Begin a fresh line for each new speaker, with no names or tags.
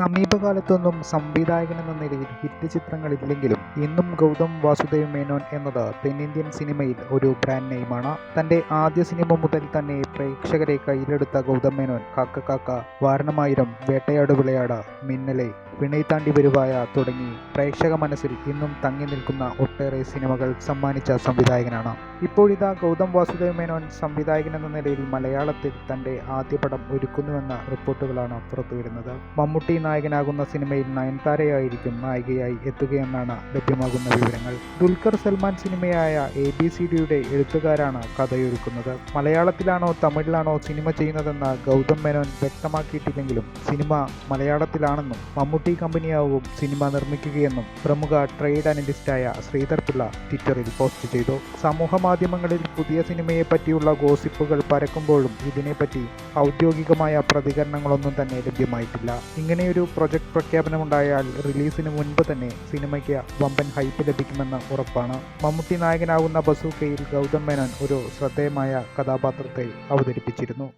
സമീപകാലത്തൊന്നും സംവിധായകൻ എന്ന നിലയിൽ ഹിറ്റ് ചിത്രങ്ങളില്ലെങ്കിലും ഇന്നും ഗൗതം വാസുദേവ് മേനോൻ എന്നത് തെന്നിന്ത്യൻ സിനിമയിൽ ഒരു ബ്രാൻഡ് നെയിമാണ് തന്റെ ആദ്യ സിനിമ മുതൽ തന്നെ പ്രേക്ഷകരെ കയ്യിലെടുത്ത ഗൗതം മേനോൻ കാക്ക കാക്ക വാരണമായിരം വേട്ടയാട് വിളയാട് മിന്നലെ വിണയ് താണ്ടി വരുവായ തുടങ്ങി പ്രേക്ഷക മനസ്സിൽ ഇന്നും തങ്ങി നിൽക്കുന്ന ഒട്ടേറെ സിനിമകൾ സമ്മാനിച്ച സംവിധായകനാണ്. ഇപ്പോഴിതാ ഗൗതം വാസുദേവ് മേനോൻ സംവിധായകൻ എന്ന നിലയിൽ മലയാളത്തിൽ തന്റെ ആദ്യ പടം ഒരുക്കുന്നുവെന്ന റിപ്പോർട്ടുകളാണ് പുറത്തു വരുന്നത്. മമ്മൂട്ടി നായകനാകുന്ന സിനിമയിൽ നയൻതാരയായിരിക്കും നായികയായി എത്തുകയെന്നാണ് ലഭ്യമാകുന്ന വിവരങ്ങൾ. ദുൽഖർ സൽമാൻ സിനിമയായ എ ബി സി ഡിയുടെ എഴുത്തുകാരാണ് കഥയൊരുക്കുന്നത്. മലയാളത്തിലാണോ തമിഴിലാണോ സിനിമ ചെയ്യുന്നതെന്ന് ഗൗതം മേനോൻ വ്യക്തമാക്കിയിട്ടില്ലെങ്കിലും സിനിമ മലയാളത്തിലാണെന്നും മമ്മൂട്ടി കമ്പനിയാവും സിനിമ നിർമ്മിക്കുകയെന്നും പ്രമുഖ ട്രേഡ് അനലിസ്റ്റായ ശ്രീധർ പിള്ള ട്വിറ്ററിൽ പോസ്റ്റ് ചെയ്തു. സമൂഹ മാധ്യമങ്ങളിൽ പുതിയ സിനിമയെ പറ്റിയുള്ള ഗോസിപ്പുകൾ പരക്കുമ്പോഴും ഇതിനെപ്പറ്റി ഔദ്യോഗികമായ പ്രതികരണങ്ങളൊന്നും തന്നെ ലഭ്യമായിട്ടില്ല. ഇങ്ങനെയൊരു പ്രൊജക്ട് പ്രഖ്യാപനമുണ്ടായാൽ റിലീസിന് മുൻപ് തന്നെ സിനിമയ്ക്ക് വമ്പൻ ഹൈപ്പ് ലഭിക്കുമെന്ന് ഉറപ്പാണ്. മമ്മൂട്ടി നായകനാകുന്ന ബസൂക്കയിൽ ഗൗതം മേനോൻ ഒരു ശ്രദ്ധേയമായ കഥാപാത്രത്തെ അവതരിപ്പിച്ചിരുന്നു.